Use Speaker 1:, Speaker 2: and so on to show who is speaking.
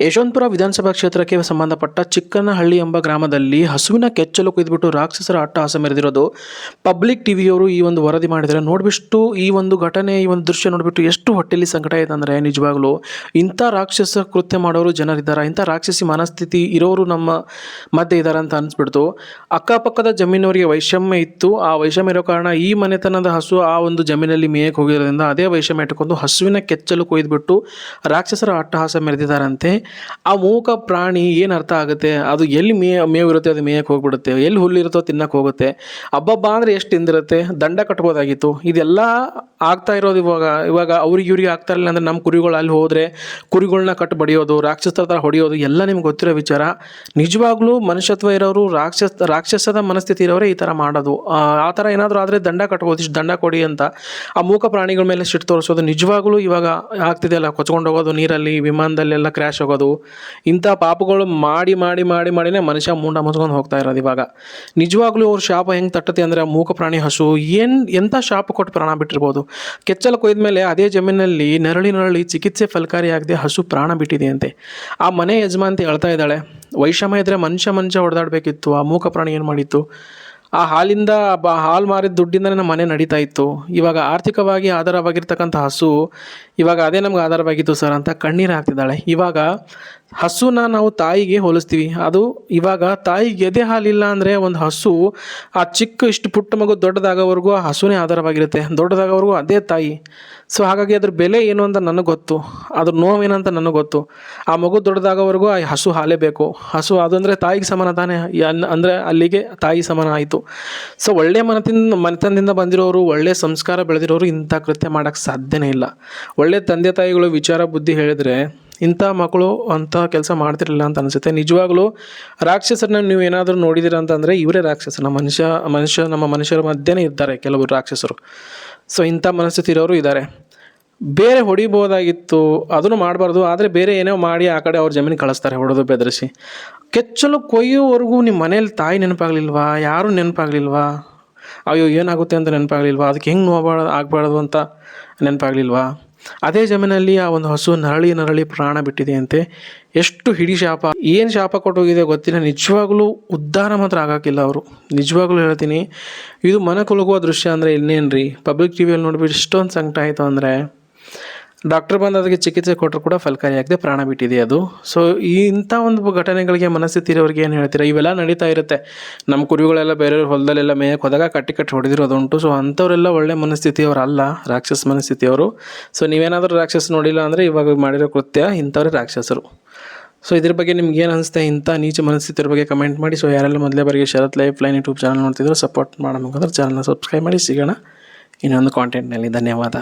Speaker 1: ಯಶವಂತಪುರ ವಿಧಾನಸಭಾ ಕ್ಷೇತ್ರಕ್ಕೆ ಸಂಬಂಧಪಟ್ಟ ಚಿಕ್ಕನಹಳ್ಳಿ ಎಂಬ ಗ್ರಾಮದಲ್ಲಿ ಹಸುವಿನ ಕೆಚ್ಚಲು ಕುಯ್ದುಬಿಟ್ಟು ರಾಕ್ಷಸರ ಅಟ್ಟಹಾಸ ಮೆರೆದಿರೋದು ಪಬ್ಲಿಕ್ ಟಿವಿಯವರು ಈ ಒಂದು ವರದಿ ಮಾಡಿದರೆ ನೋಡಿಬಿಟ್ಟು ಈ ಒಂದು ಘಟನೆ, ಈ ಒಂದು ದೃಶ್ಯ ನೋಡಿಬಿಟ್ಟು ಎಷ್ಟು ಹೊಟ್ಟೆಯಲ್ಲಿ ಸಂಕಟ ಇದೆ ಅಂದರೆ ನಿಜವಾಗ್ಲೂ ಇಂಥ ರಾಕ್ಷಸ ಕೃತ್ಯ ಮಾಡೋರು ಜನರಿದ್ದಾರೆ? ಇಂಥ ರಾಕ್ಷಸಿ ಮನಸ್ಥಿತಿ ಇರೋರು ನಮ್ಮ ಮಧ್ಯೆ ಇದ್ದಾರೆ ಅಂತ ಅನಿಸ್ಬಿಡ್ತು. ಅಕ್ಕಪಕ್ಕದ ಜಮೀನವರಿಗೆ ವೈಷಮ್ಯ ಇತ್ತು. ಆ ವೈಷಮ್ಯ ಇರೋ ಕಾರಣ ಈ ಮನೆತನದ ಹಸು ಆ ಒಂದು ಜಮೀನಲ್ಲಿ ಮೇಯಕ್ಕೆ ಹೋಗಿರೋದ್ರಿಂದ ಅದೇ ವೈಷಮ್ಯ ಇಟ್ಕೊಂಡು ಹಸುವಿನ ಕೆಚ್ಚಲು ಕೊಯ್ದುಬಿಟ್ಟು ರಾಕ್ಷಸರ ಅಟ್ಟಹಾಸ ಮೆರೆದಿದ್ದಾರಂತೆ ಆ ಮೂಕ ಪ್ರಾಣಿ ಏನು ಅರ್ಥ ಆಗುತ್ತೆ? ಅದು ಎಲ್ಲಿ ಮೇ, ಮೇವಿರುತ್ತೆ, ಅದು ಮೇಯಕ್ಕೆ ಹೋಗ್ಬಿಡುತ್ತೆ. ಎಲ್ಲಿ ಹುಲ್ಲಿರುತ್ತೋ ತಿನ್ನಕ್ಕೆ ಹೋಗುತ್ತೆ. ಹಬ್ಬಬ್ಬ ಅಂದರೆ ಎಷ್ಟು ತಿಂದಿರುತ್ತೆ? ದಂಡ ಕಟ್ಬೋದಾಗಿತ್ತು. ಇದೆಲ್ಲ ಆಗ್ತಾ ಇರೋದು ಇವಾಗ ಇವಾಗ ಅವ್ರಿಗೆ ಇವ್ರಿಗೆ ಆಗ್ತಾ ಇರಲಿಲ್ಲ ಅಂದರೆ ನಮ್ಮ ಕುರಿಗಳು ಅಲ್ಲಿ ಹೋದರೆ ಕುರಿಗಳನ್ನ ಕಟ್ಟು ಬಡಿಯೋದು, ರಾಕ್ಷಸರ ಥರ ಹೊಡೆಯೋದು, ಎಲ್ಲ ನಿಮ್ಗೆ ಗೊತ್ತಿರೋ ವಿಚಾರ. ನಿಜವಾಗ್ಲೂ ಮನುಷ್ಯತ್ವ ಇರೋರು ರಾಕ್ಷಸ, ರಾಕ್ಷಸದ ಮನಸ್ಥಿತಿ ಇರೋರೇ ಈ ಥರ ಮಾಡೋದು. ಆ ಥರ ಏನಾದರೂ ಆದರೆ ದಂಡ ಕಟ್ಬೋದು, ಇಷ್ಟು ದಂಡ ಕೊಡಿ ಅಂತ. ಆ ಮೂಕ ಪ್ರಾಣಿಗಳ ಮೇಲೆ ಸಿಟ್ಟು ತೋರಿಸೋದು ನಿಜವಾಗ್ಲೂ ಇವಾಗ ಆಗ್ತಿದೆಯಲ್ಲ? ಕೊಚ್ಕೊಂಡು ಹೋಗೋದು ನೀರಲ್ಲಿ, ವಿಮಾನದಲ್ಲೆಲ್ಲ ಕ್ರ್ಯಾಶ್ ಆಗೋದು. ಇಂಥ ಪಾಪಗಳು ಮಾಡಿ ಮಾಡಿ ಮಾಡಿ, ಮಾಡಿನೇ ಮನುಷ್ಯ ಮುಂಡ ಮುಚ್ಕೊಂಡು ಹೋಗ್ತಾ ಇರೋದು ಇವಾಗ. ನಿಜವಾಗ್ಲೂ ಅವ್ರ ಶಾಪ ಹೆಂಗೆ ತಟ್ಟತೆ ಅಂದರೆ ಮೂಕ ಪ್ರಾಣಿ ಹಸು, ಏನು ಎಂಥ ಶಾಪ ಕೊಟ್ಟು ಪ್ರಾಣ ಬಿಟ್ಟಿರ್ಬೋದು. ಕೆಚ್ಚಲು ಕೊಯ್ದ ಮೇಲೆ ಅದೇ ಜಮೀನಲ್ಲಿ ನರಳಿ ನರಳಿ ಚಿಕಿತ್ಸೆ ಫಲಕಾರಿಯಾಗದೆ ಹಸು ಪ್ರಾಣ ಬಿಟ್ಟಿದೆ ಅಂತೆ ಆ ಮನೆ ಯಜಮಾಂತಿ ಹೇಳ್ತಾ ಇದ್ದಾಳೆ ವೈಷಮ್ಯ ಇದ್ದರೆ ಮನುಷ್ಯ ಮನುಷ್ಯ ಹೊಡೆದಾಡಬೇಕಿತ್ತು, ಆ ಮೂಕ ಪ್ರಾಣಿ ಏನು ಮಾಡಿತ್ತು? ಆ ಹಾಲಿಂದ ಬ, ಹಾಲು ಮಾರಿದ ದುಡ್ಡಿಂದನೇ ನಮ್ಮ ಮನೆ ನಡೀತಾ ಇತ್ತು. ಇವಾಗ ಆರ್ಥಿಕವಾಗಿ ಆಧಾರವಾಗಿರ್ತಕ್ಕಂಥ ಹಸು, ಇವಾಗ ಅದೇ ನಮ್ಗೆ ಆಧಾರವಾಗಿತ್ತು ಸರ್ ಅಂತ ಕಣ್ಣೀರು ಹಾಕ್ತಿದ್ದಾಳೆ. ಇವಾಗ ಹಸುನ ನಾವು ತಾಯಿಗೆ ಹೋಲಿಸ್ತೀವಿ. ಅದು ಇವಾಗ ತಾಯಿಗೆ ಎದೆ ಹಾಲಿಲ್ಲ ಅಂದರೆ ಒಂದು ಹಸು, ಆ ಚಿಕ್ಕ ಇಷ್ಟು ಪುಟ್ಟ ಮಗು ದೊಡ್ಡದಾಗೋವರೆಗೂ ಆ ಹಸುನೇ ಆಧಾರವಾಗಿರುತ್ತೆ. ದೊಡ್ಡದಾಗೋವರೆಗೂ ಅದೇ ತಾಯಿ. ಸೊ ಹಾಗಾಗಿ ಅದ್ರ ಬೆಲೆ ಏನು ಅಂತ ನನಗೆ ಗೊತ್ತು. ಅದ್ರ ನೋವೇನಂತ ನನಗೆ ಗೊತ್ತು. ಆ ಮಗು ದೊಡ್ಡದಾಗೋವರೆಗೂ ಆ ಹಸು ಹಾಲೇ ಬೇಕು ಹಸು ಅದು ಅಂದರೆ ತಾಯಿಗೆ ಸಮಾನ ತಾನೇ. ಅಂದರೆ ಅಲ್ಲಿಗೆ ತಾಯಿ ಸಮಾನ ಆಯಿತು. ಸೊ ಒಳ್ಳೆ ಮನದಿಂದ ಮನೆತನದಿಂದ ಬಂದಿರೋರು, ಒಳ್ಳೆ ಸಂಸ್ಕಾರ ಬೆಳೆದಿರೋರು ಇಂಥ ಕೃತ್ಯ ಮಾಡೋಕ್ಕೆ ಸಾಧ್ಯನೇ ಇಲ್ಲ. ಒಳ್ಳೆ ತಂದೆ ತಾಯಿಗಳು ವಿಚಾರ ಬುದ್ಧಿ ಹೇಳಿದ್ರೆ ಇಂಥ ಮಕ್ಕಳು ಅಂಥ ಕೆಲಸ ಮಾಡ್ತಿರಲಿಲ್ಲ ಅಂತ ಅನಿಸುತ್ತೆ. ನಿಜವಾಗ್ಲೂ ರಾಕ್ಷಸರನ್ನ ನೀವು ಏನಾದರೂ ನೋಡಿದಿರ ಅಂತಂದರೆ ಇವರೇ ರಾಕ್ಷಸನ ಮನುಷ್ಯ ಮನುಷ್ಯ, ನಮ್ಮ ಮನುಷ್ಯರ ಮಧ್ಯನೇ ಇರ್ತಾರೆ ಕೆಲವರು ರಾಕ್ಷಸರು. ಸೊ ಇಂಥ ಮನಸ್ಥಿತಿ ಇರೋರು ಇದ್ದಾರೆ. ಬೇರೆ ಹೊಡಿಬೋದಾಗಿತ್ತು ಅದನ್ನು ಮಾಡಬಾರ್ದು, ಆದರೆ ಬೇರೆ ಏನೋ ಮಾಡಿ ಆ ಕಡೆ ಅವ್ರ ಜಮೀನು ಕಳಿಸ್ತಾರೆ, ಹೊಡೆದು ಬೆದರಿಸಿ. ಕೆಚ್ಚಲು ಕೊಯ್ಯೋವರೆಗೂ ನಿಮ್ಮ ಮನೇಲಿ ತಾಯಿ ನೆನಪಾಗ್ಲಿಲ್ವಾ? ಯಾರೂ ನೆನಪಾಗ್ಲಿಲ್ವಾ? ಅಯ್ಯೋ, ಏನಾಗುತ್ತೆ ಅಂತ ನೆನಪಾಗ್ಲಿಲ್ವಾ? ಅದಕ್ಕೆ ಹೆಂಗೆ ನೋವಾಡ ಆಗಬಾರ್ದು ಅಂತ ನೆನಪಾಗ್ಲಿಲ್ವಾ? ಅದೇ ಜಮೀನಲ್ಲಿ ಆ ಒಂದು ಹಸು ನರಳಿ ನರಳಿ ಪ್ರಾಣ ಬಿಟ್ಟಿದೆ ಅಂತೆ. ಎಷ್ಟು ಹಿಡಿ ಶಾಪ. ಏನು ಶಾಪ ಕೊಟ್ಟೋಗಿದೆ ಗೊತ್ತಿಲ್ಲ. ನಿಜವಾಗ್ಲೂ ಉದ್ಧಾರ ಮಾತ್ರ ಆಗೋಕ್ಕಿಲ್ಲ ಅವರು. ನಿಜವಾಗ್ಲೂ ಹೇಳ್ತೀನಿ, ಇದು ಮನ ದೃಶ್ಯ ಅಂದರೆ ಇನ್ನೇನು ರೀ ಪಬ್ಲಿಕ್ ಟಿ ವಿಯಲ್ಲಿ ನೋಡಿಬಿಟ್ಟು ಇಷ್ಟೊಂದು ಸಂಕಟ ಆಯಿತು ಅಂದರೆ ಡಾಕ್ಟರ್ ಬಂದು ಅದಕ್ಕೆ ಚಿಕಿತ್ಸೆ ಕೊಟ್ಟರು ಕೂಡ ಫಲಕಾರಿಯಾಗದೆ ಪ್ರಾಣ ಬಿಟ್ಟಿದೆ ಅದು. ಸೊ ಈ ಇಂಥ ಒಂದು ಘಟನೆಗಳಿಗೆ ಮನಸ್ಥಿತಿ ಇರೋರಿಗೆ ಏನು ಹೇಳ್ತೀರಾ? ಇವೆಲ್ಲ ನಡೀತಾ ಇರುತ್ತೆ. ನಮ್ಮ ಕುರಿಗಳೆಲ್ಲ ಬೇರೆಯವ್ರ ಹೊಲದಲ್ಲೆಲ್ಲ ಮೇಯಕ್ಕೆ ಹೋದಾಗ ಕಟ್ಟಿ ಕಟ್ಟಿ ಹೊಡೆದಿರೋದುಂಟು ಸೊ ಅಂಥವರೆಲ್ಲ ಒಳ್ಳೆ ಮನಸ್ಥಿತಿಯವರಲ್ಲ, ರಾಕ್ಷಸ ಮನಸ್ಥಿತಿಯವರು. ಸೊ ನೀವೇನಾದರೂ ರಾಕ್ಷಸ ನೋಡಿಲ್ಲ ಅಂದರೆ ಇವಾಗ ಮಾಡಿರೋ ಕೃತ್ಯ ಇಂಥವ್ರೆ ರಾಕ್ಷಸರು. ಸೊ ಇದ್ರ ಬಗ್ಗೆ ನಿಮ್ಗೆ ಏನು ಅನಿಸುತ್ತೆ? ಇಂಥ ನೀಚ ಮನಸ್ಥಿತಿಯ ಬಗ್ಗೆ ಕಮೆಂಟ್ ಮಾಡಿ. ಸೊ ಯಾರೆಲ್ಲ ಮೊದಲೇ ಬಾರಿಗೆ Sharath life line YouTube channel ನೋಡ್ತಿದ್ರು support ಮಾಡಬೇಕಂದ್ರೆ ಚಾನಲ್ನ ಸಬ್ಸ್ಕ್ರೈಬ್ ಮಾಡಿ. ಸಿಗೋಣ. ಇನ್ನೊಂದು ಕಾಂಟೆಂಟ್ನಲ್ಲಿ ಧನ್ಯವಾದ.